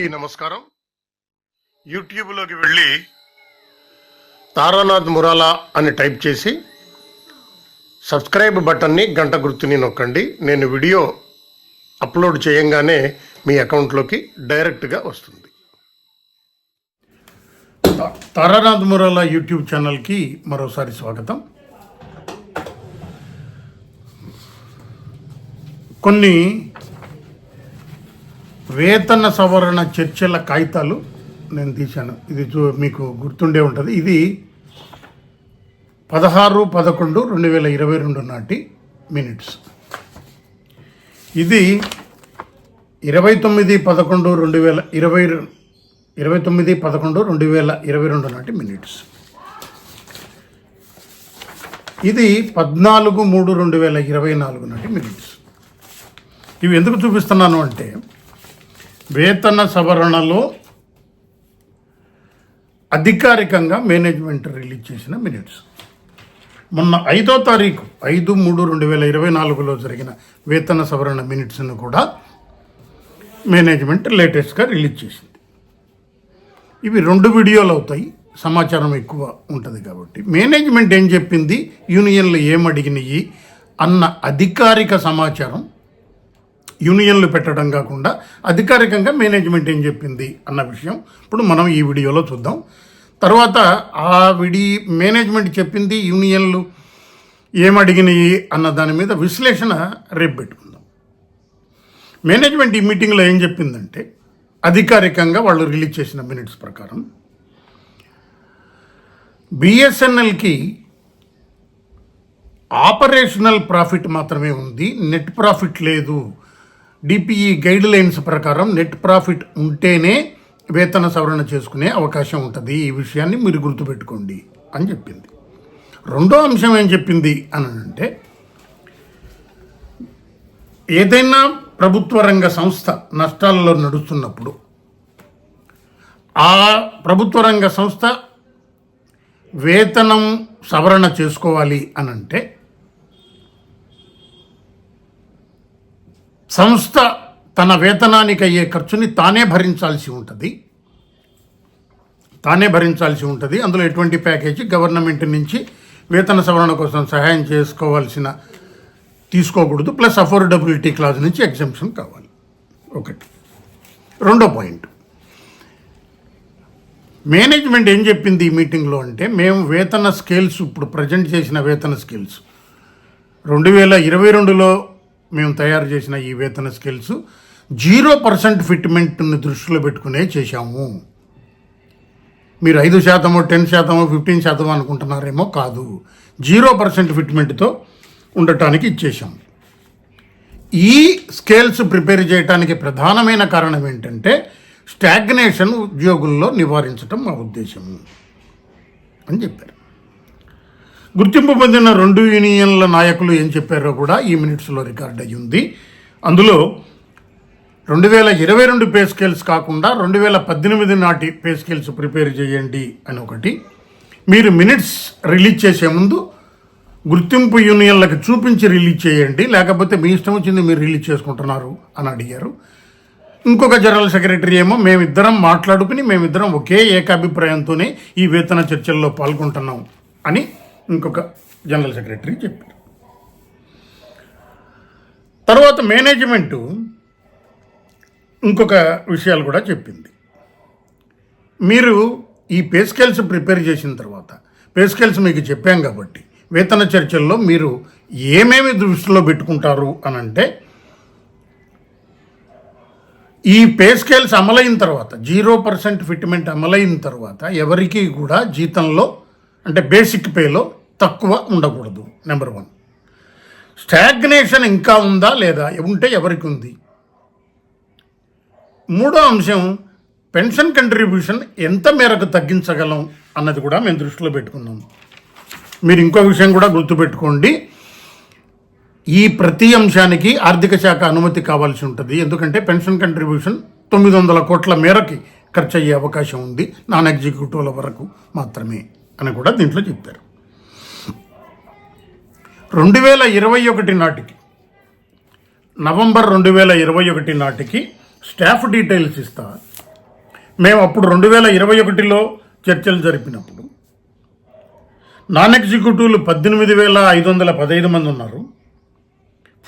అందరికీ నమస్కారం. యూట్యూబ్లోకి వెళ్ళి తారానాథ్ మురాలా అని టైప్ చేసి సబ్స్క్రైబ్ బటన్ని గంట గుర్తుని నొక్కండి. నేను వీడియో అప్లోడ్ చేయంగానే మీ అకౌంట్లోకి డైరెక్ట్గా వస్తుంది. తారానాథ్ మురాలా యూట్యూబ్ ఛానల్కి మరోసారి స్వాగతం. కొన్ని వేతన సవరణ చర్చల కాగితాలు నేను తీశాను. ఇది చూ మీకు గుర్తుండే ఉంటుంది. ఇది పదహారు పదకొండు రెండు వేల ఇరవై రెండు నాటి మినిట్స్. ఇది ఇరవై తొమ్మిది పదకొండు రెండు వేల ఇరవై ఇరవై తొమ్మిది పదకొండు రెండు వేల ఇరవై రెండు నాటి మినిట్స్. ఇది పద్నాలుగు మూడు రెండు వేల ఇరవై నాలుగు నాటి మినిట్స్. ఇవి ఎందుకు చూపిస్తున్నాను అంటే వేతన సవరణలో అధికారికంగా మేనేజ్మెంట్ రిలీజ్ చేసిన మినిట్స్. మొన్న ఐదో తారీఖు ఐదు మూడు రెండు వేల ఇరవై నాలుగులో జరిగిన వేతన సవరణ మినిట్స్ను కూడా మేనేజ్మెంట్ లేటెస్ట్గా రిలీజ్ చేసింది. ఇవి రెండు వీడియోలు అవుతాయి. సమాచారం ఎక్కువ ఉంటుంది కాబట్టి. మేనేజ్మెంట్ ఏం చెప్పింది? యూనియన్లు ఏం అడిగినాయి? అన్న అధికారిక సమాచారం యూనియన్లు పెట్టడం కాకుండా అధికారికంగా మేనేజ్మెంట్ ఏం చెప్పింది అన్న విషయం ఇప్పుడు మనం ఈ వీడియోలో చూద్దాం. తర్వాత ఆ విడి మేనేజ్మెంట్ చెప్పింది యూనియన్లు ఏమడిగినాయి అన్న దాని మీద విశ్లేషణ రేపు పెట్టుకుందాం. మేనేజ్మెంట్ ఈ మీటింగ్లో ఏం చెప్పిందంటే అధికారికంగా వాళ్ళు రిలీజ్ చేసిన మినిట్స్ ప్రకారం బిఎస్ఎన్ఎల్కి ఆపరేషనల్ ప్రాఫిట్ మాత్రమే ఉంది నెట్ ప్రాఫిట్ లేదు. డిపిఈ గైడ్ లైన్స్ ప్రకారం నెట్ ప్రాఫిట్ ఉంటేనే వేతన సవరణ చేసుకునే అవకాశం ఉంటుంది. ఈ విషయాన్ని మీరు గుర్తుపెట్టుకోండి అని చెప్పింది. రెండో అంశం ఏం చెప్పింది అని అంటే ఏదైనా ప్రభుత్వ రంగ సంస్థ నష్టాల్లో నడుస్తున్నప్పుడు ఆ ప్రభుత్వ రంగ సంస్థ వేతనం సవరణ చేసుకోవాలి అని సంస్థ తన వేతనానికి అయ్యే ఖర్చుని తానే భరించాల్సి ఉంటుంది. తానే భరించాల్సి ఉంటుంది. అందులో ఎటువంటి ప్యాకేజీ గవర్నమెంట్ నుంచి వేతన సవరణ కోసం సహాయం చేసుకోవాల్సిన తీసుకోకూడదు. ప్లస్ అఫోర్డబిలిటీ క్లాజ్ నుంచి ఎగ్జంప్షన్ కావాలి. ఒకటి. రెండో పాయింట్. మేనేజ్మెంట్ ఏం చెప్పింది ఈ మీటింగ్లో అంటే మేము వేతన స్కేల్స్ ఇప్పుడు ప్రజెంట్ చేసిన వేతన స్కేల్స్. రెండు వేల ఇరవై రెండులో మేము తయారు చేసిన ఈ వేతన స్కేల్స్ జీరో పర్సెంట్ ఫిట్మెంట్ని దృష్టిలో పెట్టుకునే చేశాము. మీరు ఐదు శాతము టెన్ శాతము ఫిఫ్టీన్ శాతం అనుకుంటున్నారేమో కాదు. జీరో పర్సెంట్ ఫిట్మెంట్తో ఉండటానికి ఇచ్చేశాం. ఈ స్కేల్స్ ప్రిపేర్ చేయడానికి ప్రధానమైన కారణం ఏంటంటే స్టాగ్నేషన్ ఉద్యోగుల్లో నివారించడం మా ఉద్దేశము అని చెప్పారు. గుర్తింపు పొందిన రెండు యూనియన్ల నాయకులు ఏం చెప్పారో కూడా ఈ మినిట్స్లో రికార్డ్ అయ్యి ఉంది అందులో రెండు వేల ఇరవై రెండు పే స్కేల్స్ కాకుండా రెండు వేల పద్దెనిమిది నాటి పే స్కేల్స్ ప్రిపేర్ చేయండి అని ఒకటి. మీరు మినిట్స్ రిలీజ్ చేసే ముందు గుర్తింపు యూనియన్లకు చూపించి రిలీజ్ చేయండి లేకపోతే మీ ఇష్టం వచ్చింది మీరు రిలీజ్ చేసుకుంటున్నారు అని అడిగారు. ఇంకొక జనరల్ సెక్రటరీ ఏమో మేమిద్దరం మాట్లాడుకుని మేమిద్దరం ఒకే ఏకాభిప్రాయంతోనే ఈ వేతన చర్చల్లో పాల్గొంటున్నాం అని ఇంకొక జనరల్ సెక్రటరీ చెప్పారు. తర్వాత మేనేజ్మెంటు ఇంకొక విషయాలు కూడా చెప్పింది. మీరు ఈ పే స్కేల్స్ ప్రిపేర్ చేసిన తర్వాత పే స్కేల్స్ మీకు చెప్పాం కాబట్టి వేతన చర్చల్లో మీరు ఏమేమి దృష్టిలో పెట్టుకుంటారు అని అంటే ఈ పే స్కేల్స్ అమలైన తర్వాత జీరో పర్సెంట్ ఫిట్మెంట్ అమలైన తర్వాత ఎవరికి కూడా జీతంలో అంటే బేసిక్ పేలో తక్కువ ఉండకూడదు నెంబర్ వన్ స్టాగ్నేషన్ ఇంకా ఉందా లేదా? ఉంటే ఎవరికి ఉంది? మూడో అంశం పెన్షన్ కంట్రిబ్యూషన్ ఎంత మేరకు తగ్గించగలం అన్నది కూడా మేము దృష్టిలో పెట్టుకున్నాం. మీరు ఇంకో విషయం కూడా గుర్తుపెట్టుకోండి. ఈ ప్రతి అంశానికి ఆర్థిక శాఖ అనుమతి కావాల్సి ఉంటుంది. ఎందుకంటే పెన్షన్ కంట్రిబ్యూషన్ తొమ్మిది వందల కోట్ల మేరకి ఖర్చు అయ్యే అవకాశం ఉంది. నాన్ ఎగ్జిక్యూటివ్ల వరకు మాత్రమే అని కూడా దీంట్లో చెప్పారు. రెండు వేల ఇరవై ఒకటి నాటికి నవంబర్ రెండు వేల ఇరవై ఒకటి నాటికి స్టాఫ్ డీటెయిల్స్ ఇస్తా. మేము అప్పుడు రెండు వేల ఇరవై ఒకటిలో చర్చలు జరిపినప్పుడు నాన్ ఎగ్జిక్యూటివ్లు పద్దెనిమిది వేల ఐదు వందల పదహైదు మంది ఉన్నారు.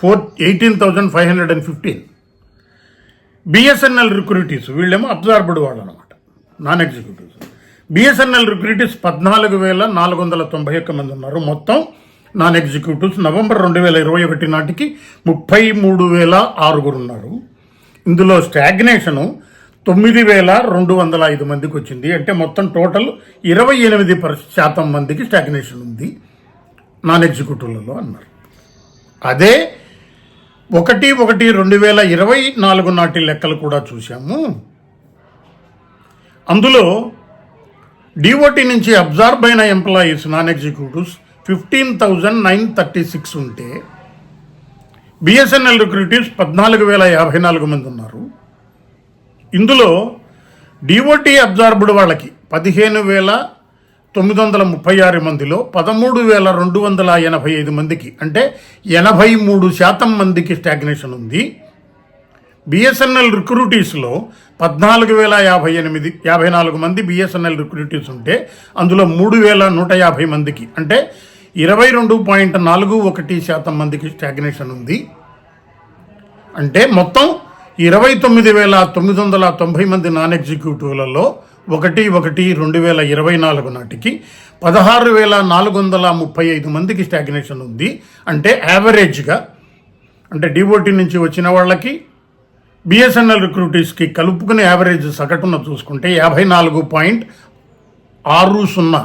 Four eighteen thousand five hundred and fifteen. BSNL recruitees వీళ్ళేమో అబ్జార్బ్డ్ వాళ్ళు అనమాట నాన్ ఎగ్జిక్యూటివ్స్. బిఎస్ఎన్ఎల్ రిక్రూటీస్ పద్నాలుగు వేల నాలుగు వందల తొంభై ఒక్క మంది ఉన్నారు. మొత్తం నాన్ ఎగ్జిక్యూటివ్స్ నవంబర్ రెండు వేల ఇరవై ఒకటి నాటికి ముప్పై మూడు వేల ఆరుగురు ఉన్నారు ఇందులో స్టాగ్నేషను తొమ్మిది వేల రెండు వందల ఐదు మందికి వచ్చింది. అంటే మొత్తం టోటల్ ఇరవై ఎనిమిది శాతం మందికి స్టాగ్నేషన్ ఉంది. నాన్ ఎగ్జిక్యూటివ్లలో అన్నారు. అదే ఒకటి ఒకటి రెండు వేల ఇరవై నాలుగు నాటి లెక్కలు కూడా చూసాము అందులో డిఓటి నుంచి అబ్జార్బ్ అయిన employees non executives fifteen thousand nine thirty six ఉంటే బిఎస్ఎన్ఎల్ రిక్రూటివ్స్ పద్నాలుగు వేల యాభై నాలుగు మంది ఉన్నారు. ఇందులో డిఓటి అబ్జార్బ్డ్ వాళ్ళకి పదిహేను వేల తొమ్మిది వందల ముప్పై ఆరు మందిలో పదమూడు వేల రెండు వందల ఎనభై ఐదు మందికి అంటే ఎనభై మూడు శాతం మందికి స్టాగ్నేషన్ ఉంది. బిఎస్ఎన్ఎల్ రిక్రూటీస్లో పద్నాలుగు వేల యాభై ఎనిమిది యాభై నాలుగు మంది బిఎస్ఎన్ఎల్ రిక్రూటీస్ ఉంటే అందులో మూడు వేల నూట యాభై మందికి అంటే ఇరవై రెండు పాయింట్ నాలుగు ఒకటి శాతం మందికి స్టాగ్నేషన్ ఉంది. అంటే మొత్తం ఇరవై తొమ్మిది వేల తొమ్మిది వందల తొంభై మంది నాన్ ఎగ్జిక్యూటివ్లలో ఒకటి ఒకటి రెండు వేల ఇరవై నాలుగు నాటికి పదహారు వేల నాలుగు వందల ముప్పై ఐదు మందికి స్టాగ్నేషన్ ఉంది. అంటే యావరేజ్గా అంటే డిఓటి నుంచి వచ్చిన వాళ్ళకి బిఎస్ఎన్ఎల్ రిక్రూటీస్కి కలుపుకునే యావరేజ్ సగటున చూసుకుంటే యాభై నాలుగు పాయింట్ ఆరు సున్నా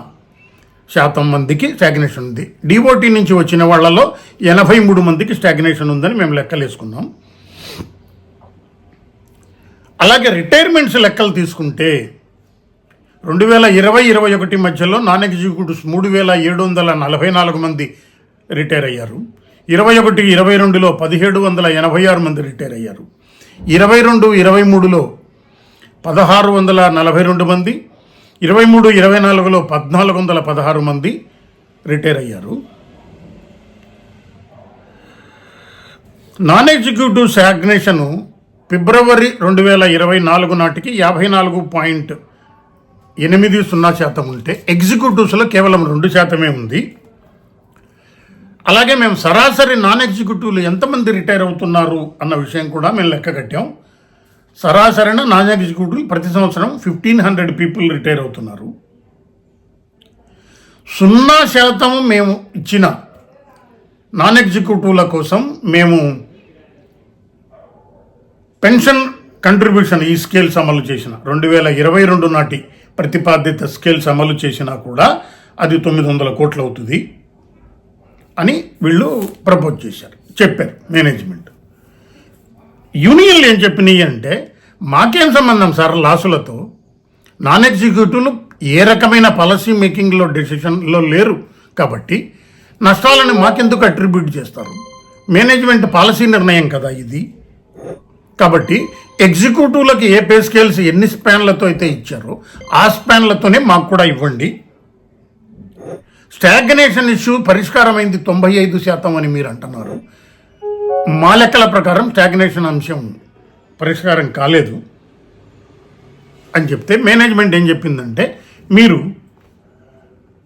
శాతం మందికి స్టాగ్నేషన్ ఉంది. డిఓటీ నుంచి వచ్చిన వాళ్ళలో ఎనభై మూడు మందికి స్టాగ్నేషన్ ఉందని మేము లెక్కలేసుకున్నాం అలాగే రిటైర్మెంట్స్ లెక్కలు తీసుకుంటే రెండు వేల ఇరవై ఇరవై ఒకటి మధ్యలో నాన్ ఎగ్జిక్యూటివ్స్ మూడు వేల ఏడు వందల నలభై నాలుగు మంది రిటైర్ అయ్యారు. ఇరవై ఒకటి ఇరవై రెండులో పదిహేడు వందల ఎనభై ఆరు మంది రిటైర్ అయ్యారు. ఇరవై రెండు ఇరవై మూడులో పదహారు వందల నలభై రెండు మంది ఇరవై మూడు ఇరవై నాలుగులో పద్నాలుగు వందల పదహారు మంది రిటైర్ అయ్యారు. నాన్ ఎగ్జిక్యూటివ్ స్టాగ్నేషను ఫిబ్రవరి రెండు వేల ఇరవై నాలుగు నాటికి యాభై నాలుగు పాయింట్ ఎనిమిది సున్నా శాతం ఉంటే ఎగ్జిక్యూటివ్స్లో కేవలం రెండు శాతమే ఉంది. అలాగే మేము సరాసరి నాన్ ఎగ్జిక్యూటివ్లు ఎంతమంది రిటైర్ అవుతున్నారు అన్న విషయం కూడా మేము లెక్క కట్టాం. సరాసరిన నాన్ ఎగ్జిక్యూటివ్ ప్రతి సంవత్సరం ఫిఫ్టీన్ హండ్రెడ్ పీపుల్ రిటైర్ అవుతున్నారు. సున్నా శాతం మేము ఇచ్చిన నాన్ ఎగ్జిక్యూటివ్ల కోసం మేము పెన్షన్ కంట్రిబ్యూషన్ ఈ స్కేల్స్ అమలు చేసిన రెండు వేల ఇరవై రెండు నాటి ప్రతిపాదిత స్కేల్స్ అమలు చేసినా కూడా అది తొమ్మిది వందల కోట్లు అవుతుంది అని వీళ్ళు ప్రపోజ్ చేశారు చెప్పారు మేనేజ్మెంట్. యూనియన్లు ఏం చెప్పినాయి అంటే మాకేం సంబంధం సార్ లాసులతో? నాన్ ఎగ్జిక్యూటివ్లు ఏ రకమైన పాలసీ మేకింగ్లో డెసిషన్లో లేరు కాబట్టి నష్టాలను మాకెందుకు అట్రిబ్యూట్ చేస్తారు? మేనేజ్మెంట్ పాలసీ నిర్ణయం కదా ఇది. కాబట్టి ఎగ్జిక్యూటివ్లకు ఏ పే స్కేల్స్ ఎన్ని స్పాన్లతో అయితే ఇచ్చారో ఆ స్పాన్లతోనే మాకు కూడా ఇవ్వండి. స్టాగ్నేషన్ ఇష్యూ పరిష్కారమైంది తొంభై ఐదు శాతం అని మీరు అంటున్నారు. మా లెక్కల ప్రకారం స్టాగ్నేషన్ అంశం పరిష్కారం కాలేదు అని చెప్తే మేనేజ్మెంట్ ఏం చెప్పిందంటే మీరు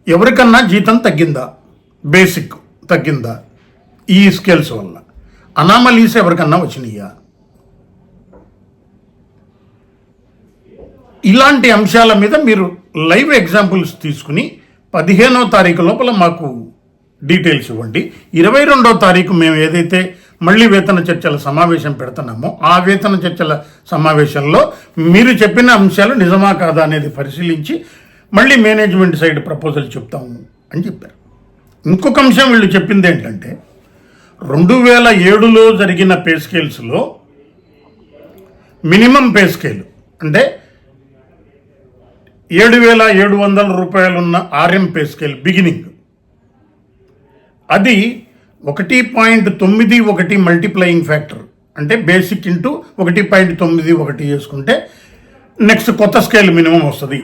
ఎవరికన్నా జీతం తగ్గిందా? బేసిక్ తగ్గిందా? ఈ స్కేల్స్ వల్ల. అనామలీస్ ఎవరికన్నా వచ్చినాయా? ఇలాంటి అంశాల మీద మీరు లైవ్ ఎగ్జాంపుల్స్ తీసుకుని పదిహేనో తారీఖు లోపల మాకు డీటెయిల్స్ ఇవ్వండి. ఇరవై రెండో తారీఖు మేము ఏదైతే మళ్ళీ వేతన చర్చల సమావేశం పెడుతున్నాము. ఆ వేతన చర్చల సమావేశంలో మీరు చెప్పిన అంశాలు నిజమా కాదా అనేది పరిశీలించి మళ్ళీ మేనేజ్మెంట్ సైడ్ ప్రపోజల్ చెప్తాము అని చెప్పారు. ఇంకొక అంశం వీళ్ళు చెప్పింది ఏంటంటే రెండు వేల ఏడులో జరిగిన పే స్కేల్స్లో మినిమం పే స్కేల్ అంటే ఏడు వేల ఏడు వందల రూపాయలున్న ఆర్ఎం పే స్కేల్ బిగినింగ్. అది ఒకటి పాయింట్ తొమ్మిది ఒకటి మల్టిప్లయింగ్ ఫ్యాక్టర్ అంటే బేసిక్ ఇంటూ ఒకటి పాయింట్ తొమ్మిది ఒకటి చేసుకుంటే నెక్స్ట్ కొత్త స్కేల్ మినిమం వస్తుంది.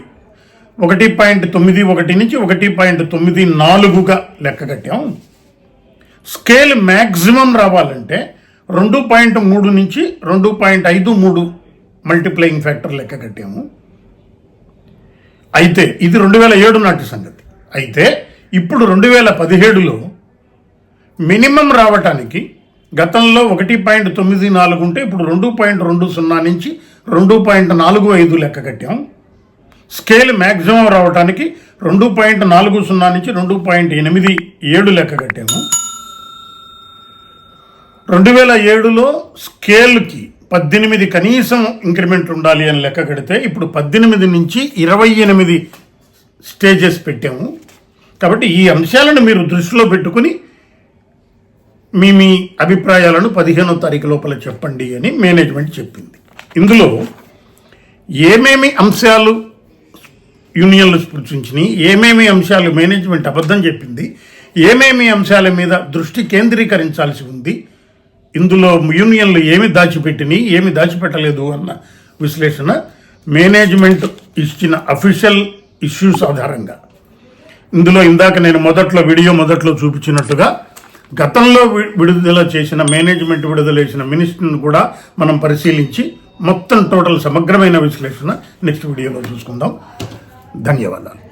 ఒకటి పాయింట్ తొమ్మిది ఒకటి నుంచి ఒకటి పాయింట్ తొమ్మిది నాలుగుగా లెక్క కట్టాం. స్కేల్ మ్యాక్సిమం రావాలంటే రెండు పాయింట్ మూడు నుంచి రెండు పాయింట్ ఐదు మూడు మల్టిప్లయింగ్ ఫ్యాక్టర్ లెక్క కట్టాము. అయితే ఇది రెండు వేల ఏడు నాటి సంగతి. అయితే ఇప్పుడు రెండు వేల పదిహేడులో మినిమం రావటానికి గతంలో ఒకటి పాయింట్ తొమ్మిది నాలుగు ఉంటే ఇప్పుడు రెండు పాయింట్ రెండు సున్నా నుంచి రెండు పాయింట్ నాలుగు ఐదు లెక్క కట్టాం. స్కేల్ మ్యాక్సిమం రావడానికి రెండు పాయింట్ నాలుగు సున్నా నుంచి రెండు పాయింట్ ఎనిమిది ఏడు లెక్క కట్టాము రెండు వేల ఏడులో స్కేల్కి పద్దెనిమిది కనీసం ఇంక్రిమెంట్ ఉండాలి అని లెక్క కడితే ఇప్పుడు పద్దెనిమిది నుంచి ఇరవై ఎనిమిది స్టేజెస్ పెట్టాము. కాబట్టి ఈ అంశాలను మీరు దృష్టిలో పెట్టుకుని మీ మీ అభిప్రాయాలను పదిహేనో తారీఖు లోపల చెప్పండి అని మేనేజ్మెంట్ చెప్పింది. ఇందులో ఏమేమి అంశాలు యూనియన్లు స్పృశించినాయి ఏమేమి అంశాలు మేనేజ్మెంట్ అబద్ధం చెప్పింది ఏమేమి అంశాల మీద దృష్టి కేంద్రీకరించాల్సి ఉంది ఇందులో యూనియన్లు ఏమి దాచిపెట్టినాయి ఏమి దాచిపెట్టలేదు అన్న విశ్లేషణ మేనేజ్మెంట్ ఇచ్చిన అఫీషియల్ ఇష్యూస్ ఆధారంగా. ఇందులో ఇందాక నేను మొదట్లో వీడియో మొదట్లో చూపించినట్టుగా గతంలో వి- విడుదల చేసిన మేనేజ్మెంట్ విడుదల చేసిన మినిస్ట్రీని కూడా మనం పరిశీలించి మొత్తం టోటల్ సమగ్రమైన విశ్లేషణ నెక్స్ట్ వీడియోలో చూసుకుందాం. ధన్యవాదాలు.